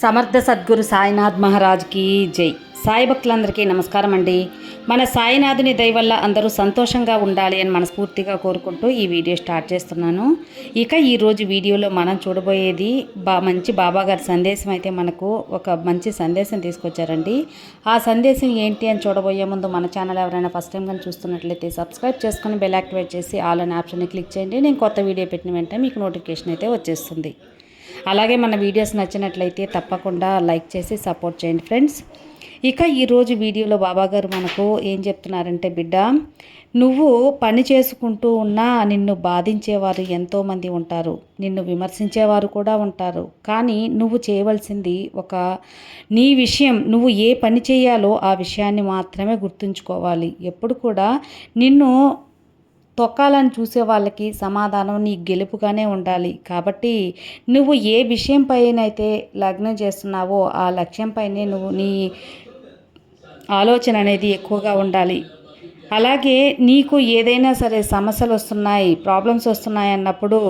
సమర్థ సద్గురు సాయినాథ్ మహారాజ్కి జై. సాయి భక్తులందరికీ నమస్కారం అండి. మన సాయినాథుని దయ వల్ల అందరూ సంతోషంగా ఉండాలి అని మనస్ఫూర్తిగా కోరుకుంటూ ఈ వీడియో స్టార్ట్ చేస్తున్నాను. ఇక ఈరోజు వీడియోలో మనం చూడబోయేది బా మంచి బాబా గారి సందేశం అయితే మనకు ఒక మంచి సందేశం తీసుకొచ్చారండి. ఆ సందేశం ఏంటి అని చూడబోయే ముందు మన ఛానల్ ఎవరైనా ఫస్ట్ టైం కానీ చూస్తున్నట్లయితే సబ్స్క్రైబ్ చేసుకొని బెల్ యాక్టివేట్ చేసి ఆల్ అనే ఆప్షన్ని క్లిక్ చేయండి. నేను కొత్త వీడియో పెట్టిన వెంటనే మీకు నోటిఫికేషన్ అయితే వచ్చేస్తుంది. అలాగే మన వీడియోస్ నచ్చినట్లయితే తప్పకుండా లైక్ చేసి సపోర్ట్ చేయండి ఫ్రెండ్స్. ఇక ఈరోజు వీడియోలో బాబాగారు మనకు ఏం చెప్తున్నారంటే బిడ్డ నువ్వు పని చేసుకుంటూ ఉన్నా నిన్ను బాధించేవారు ఎంతోమంది ఉంటారు. నిన్ను విమర్శించేవారు కూడా ఉంటారు. కానీ నువ్వు చేయవలసింది ఒక నీ విషయం నువ్వు ఏ పని చేయాలో ఆ విషయాన్ని మాత్రమే గుర్తుంచుకోవాలి. ఎప్పుడు కూడా నిన్ను తొక్కాలని చూసే వాళ్ళకి సమాధానం నీ గెలుపుగానే ఉండాలి. కాబట్టి నువ్వు ఏ విషయం పైన అయితే లగ్నం చేస్తున్నావో ఆ లక్ష్యంపైనే నువ్వు నీ ఆలోచన అనేది ఎక్కువగా ఉండాలి. అలాగే నీకు ఏదైనా సరే సమస్యలు వస్తున్నాయి ప్రాబ్లమ్స్ వస్తున్నాయి అన్నప్పుడు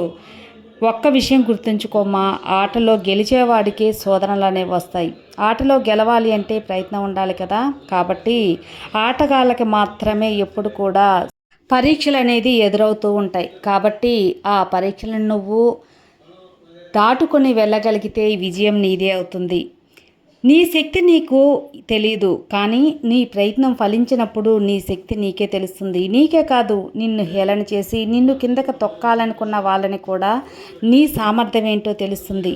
ఒక్క విషయం గుర్తుంచుకోమా ఆటలో గెలిచేవాడికి శోధనలు అనేవి వస్తాయి. ఆటలో గెలవాలి అంటే ప్రయత్నం ఉండాలి కదా. కాబట్టి ఆటగాళ్ళకి మాత్రమే ఎప్పుడు కూడా పరీక్షలు అనేది ఎదురవుతూ ఉంటాయి. కాబట్టి ఆ పరీక్షలను నువ్వు దాటుకొని వెళ్ళగలిగితే విజయం నీదే అవుతుంది. నీ శక్తి నీకు తెలియదు కానీ నీ ప్రయత్నం ఫలించినప్పుడు నీ శక్తి నీకే తెలుస్తుంది. నీకే కాదు నిన్ను హేళన చేసి నిన్ను కిందకి తొక్కాలనుకున్న వాళ్ళని కూడా నీ సామర్థ్యం ఏంటో తెలుస్తుంది.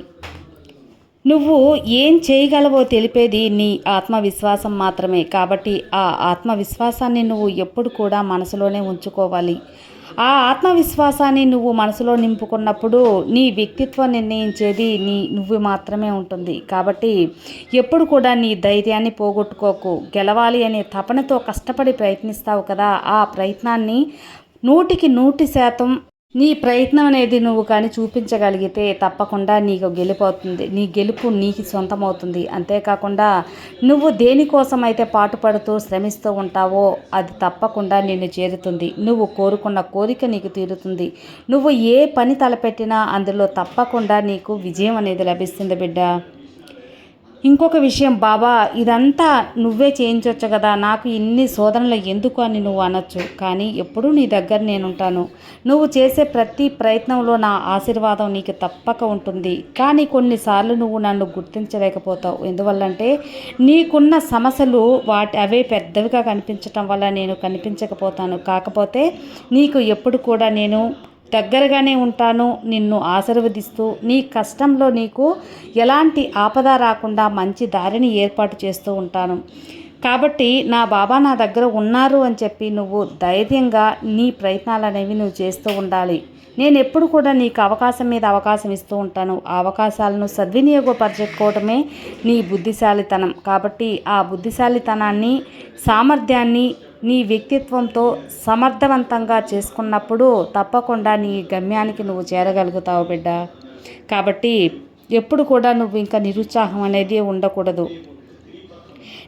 నువ్వు ఏం చేయగలవో తెలిపేది నీ ఆత్మవిశ్వాసం మాత్రమే. కాబట్టి ఆ ఆత్మవిశ్వాసాన్ని నువ్వు ఎప్పుడు కూడా మనసులోనే ఉంచుకోవాలి. ఆ ఆత్మవిశ్వాసాన్ని నువ్వు మనసులో నింపుకున్నప్పుడు నీ వ్యక్తిత్వం నిర్ణయించేది నీ నువ్వు మాత్రమే ఉంటుంది. కాబట్టి ఎప్పుడు కూడా నీ ధైర్యాన్ని పోగొట్టుకోకు. గెలవాలి అనే తపనతో కష్టపడి ప్రయత్నిస్తావు కదా ఆ ప్రయత్నాన్ని నూటికి నూటి శాతం నీ ప్రయత్నం అనేది నువ్వు కానీ చూపించగలిగితే తప్పకుండా నీకు గెలిపోతుంది నీ గెలుపు నీకు సొంతమవుతుంది. అంతేకాకుండా నువ్వు దేనికోసం అయితే పాటుపడుతూ శ్రమిస్తూ ఉంటావో అది తప్పకుండా నిన్ను చేరుతుంది. నువ్వు కోరుకున్న కోరిక నీకు తీరుతుంది. నువ్వు ఏ పని తలపెట్టినా అందులో తప్పకుండా నీకు విజయం అనేది లభిస్తుంది బిడ్డ. ఇంకొక విషయం బాబా ఇదంతా నువ్వే చేయించవచ్చు కదా. నాకు ఇన్ని శోధనలు ఎందుకు అని నువ్వు అనొచ్చు. కానీ ఎప్పుడూ నీ దగ్గర నేనుంటాను. నువ్వు చేసే ప్రతి ప్రయత్నంలో నా ఆశీర్వాదం నీకు తప్పక ఉంటుంది. కానీ కొన్నిసార్లు నువ్వు నన్ను గుర్తించలేకపోతావు. ఎందువల్లంటే నీకున్న సమస్యలు వాటి అవే పెద్దవిగా కనిపించటం వల్ల నేను కనిపించకపోతాను. కాకపోతే నీకు ఎప్పుడు కూడా నేను దగ్గరగానే ఉంటాను నిన్ను ఆశీర్వదిస్తూ నీ కష్టంలో నీకు ఎలాంటి ఆపద రాకుండా మంచి దారిని ఏర్పాటు చేస్తూ ఉంటాను. కాబట్టి నా బాబా నా దగ్గర ఉన్నారు అని చెప్పి నువ్వు ధైర్యంగా నీ ప్రయత్నాలు అనేవి నువ్వు చేస్తూ ఉండాలి. నేను ఎప్పుడు కూడా నీకు అవకాశం మీద అవకాశం ఇస్తూ ఉంటాను. ఆ అవకాశాలను సద్వినియోగపరచుకోవటమే నీ బుద్ధిశాలితనం. కాబట్టి ఆ బుద్ధిశాలితనాన్ని సామర్థ్యాన్ని నీ వ్యక్తిత్వంతో సమర్థవంతంగా చేసుకున్నప్పుడు తప్పకుండా నీ గమ్యానికి నువ్వు చేరగలుగుతావు బిడ్డ. కాబట్టి ఎప్పుడు కూడా నువ్వు ఇంకా నిరుత్సాహం అనేది ఉండకూడదు.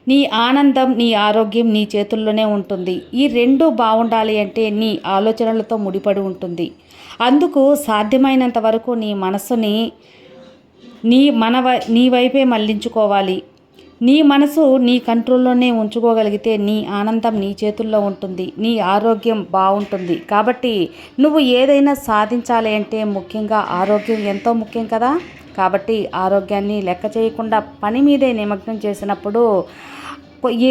నీ ఆనందం నీ ఆరోగ్యం నీ చేతుల్లోనే ఉంటుంది. ఈ రెండు బాగుండాలి అంటే నీ ఆలోచనలతో ముడిపడి ఉంటుంది. అందుకు సాధ్యమైనంత వరకు నీ మనస్సుని నీ మన వై నీ వైపే మళ్ళించుకోవాలి. నీ మనసు నీ కంట్రోల్లోనే ఉంచుకోగలిగితే నీ ఆనందం నీ చేతుల్లో ఉంటుంది నీ ఆరోగ్యం బాగుంటుంది. కాబట్టి నువ్వు ఏదైనా సాధించాలి అంటే ముఖ్యంగా ఆరోగ్యం ఎంతో ముఖ్యం కదా. కాబట్టి ఆరోగ్యాన్ని లెక్క చేయకుండా పని మీదే నిమగ్నం చేసినప్పుడు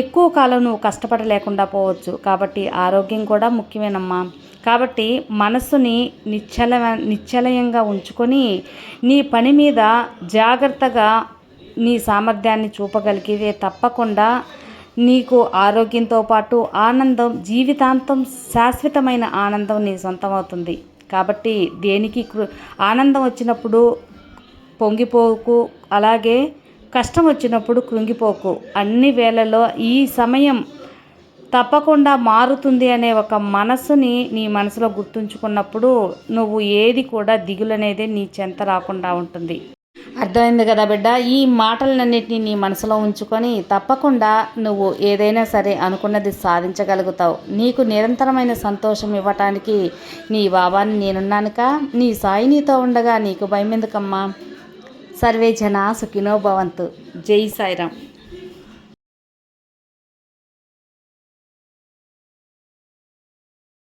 ఎక్కువ కాలం నువ్వు కష్టపడలేకుండా పోవచ్చు. కాబట్టి ఆరోగ్యం కూడా ముఖ్యమేనమ్మా. కాబట్టి మనస్సుని నిశ్చల నిశ్చలయంగా ఉంచుకొని నీ పని మీద జాగ్రత్తగా నీ సామర్థ్యాన్ని చూపగలిగితే తప్పకుండా నీకు ఆరోగ్యంతో పాటు ఆనందం జీవితాంతం శాశ్వతమైన ఆనందం నీ సొంతం అవుతుంది కాబట్టి దేనికి ఆనందం వచ్చినప్పుడు పొంగిపోకు అలాగే కష్టం వచ్చినప్పుడు కృంగిపోకు. అన్ని వేళలో ఈ సమయం తప్పకుండా మారుతుంది అనే ఒక మనసుని నీ మనసులో గుర్తుంచుకున్నప్పుడు నువ్వు ఏది కూడా దిగులు అనేది నీ చెంత రాకుండా ఉంటుంది. అర్థమైంది కదా బిడ్డ? ఈ మాటలన్నింటినీ నీ మనసులో ఉంచుకొని తప్పకుండా నువ్వు ఏదైనా సరే అనుకున్నది సాధించగలుగుతావు. నీకు నిరంతరమైన సంతోషం ఇవ్వటానికి నీ బాబాని నేనున్నానుక? నీ సాయి నీతో ఉండగా నీకు భయం ఎందుకమ్మా సర్వే జన సుఖినో భవంతు. జై సాయిరామ్.